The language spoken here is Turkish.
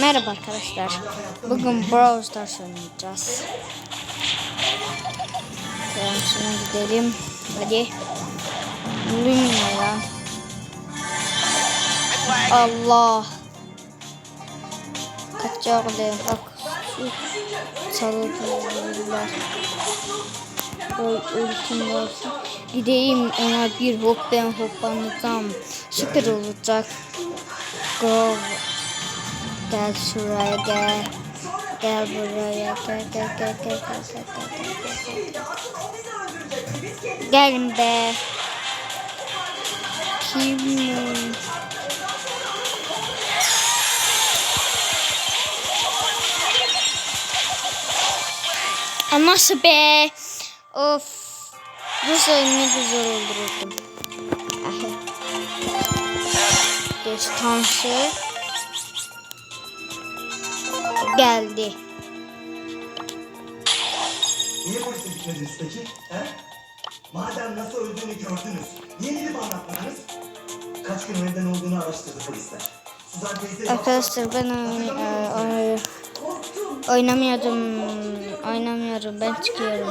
Merhaba arkadaşlar. Bugün Brawl Stars oynayacağız. Tamam şimdi gidelim. Hadi. Lumina. Allah. Kaçacağım. Bak. Oy ultim olsun. Gideyim ona bir hop ben hoplanacağım. Süper olacak. Go. Gel şuraya gel. Gel buraya gel gel gel gel gel gel gel gel gel. Gelin be. Kim? Aa, Nasıl be? Of. Bu ne güzel öldürürdüm. Ah. Destansı geldi. niye polise gitmediniz peki? He? Madem nasıl öldüğünü gördünüz, niye gidip anlatmadınız? Kaç gün önceden olduğunu araştırdı polisler. Suzan teyze... Arkadaşlar ben e, oy- oynamıyordum. Oynamıyorum. Ben çıkıyorum.